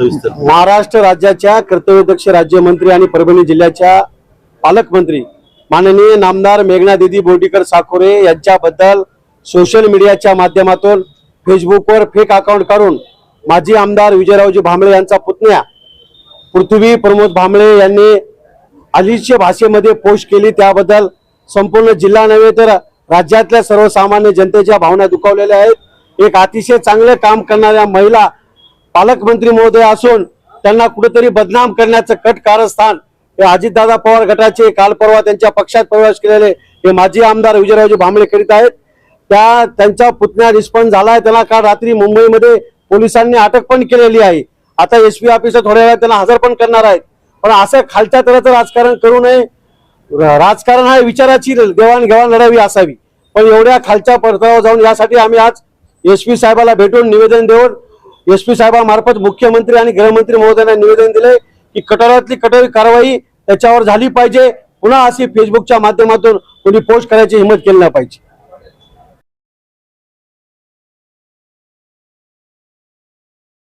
महाराष्ट्र राज्याच्या कर्तव्यदक्ष राज्यमंत्री आणि परभणी जिल्ह्याच्या पालकमंत्री माननीय नामदार मेघना दिदी बोर्डीकर साकोरे यांच्याबद्दल सोशल मीडियाच्या माध्यमातून फेसबुकवर फेक अकाउंट काढून माजी आमदार विजयरावजी भांबळे यांचा पुतण्या पृथ्वी प्रमोद भांबळे यांनी अलिच्य भाषेमध्ये पोस्ट केली. त्याबद्दल संपूर्ण जिल्हा नव्हे तर राज्यातल्या सर्वसामान्य जनतेच्या भावना दुखावलेल्या आहेत. एक अतिशय चांगले काम करणाऱ्या महिला पालकमंत्री महोदय असून त्यांना कुठेतरी बदनाम करण्याचं कट कारस्थान हे अजितदादा पवार गटाचे काल परवा त्यांच्या पक्षात प्रवेश केलेले हे माजी आमदार विजयरावजी भांबळे करीत आहेत. त्या त्यांचा पुतण्या निष्पन्न झालाय. त्याला काल रात्री मुंबईमध्ये पोलिसांनी अटक पण केलेली आहे. आता एस पी ऑफिसर थोड्या वेळात त्यांना हजर पण करणार आहेत. पण असं खालच्या तऱ्हेचं राजकारण करू नये. राजकारण हा विचाराची देवाणघेवाण लढावी असावी. पण एवढ्या खालच्या परतावर जाऊन यासाठी आम्ही आज एस पी साहेबाला भेटून निवेदन देऊन एस पी साहेबांमार्फत मुख्यमंत्री आणि गृहमंत्री महोदयांना निवेदन दिले की कठोरातली कठोर कारवाई त्याच्यावर झाली पाहिजे. पुन्हा अशी फेसबुकच्या माध्यमातून कोणी पोस्ट करायची हिंमत केली नाही पाहिजे.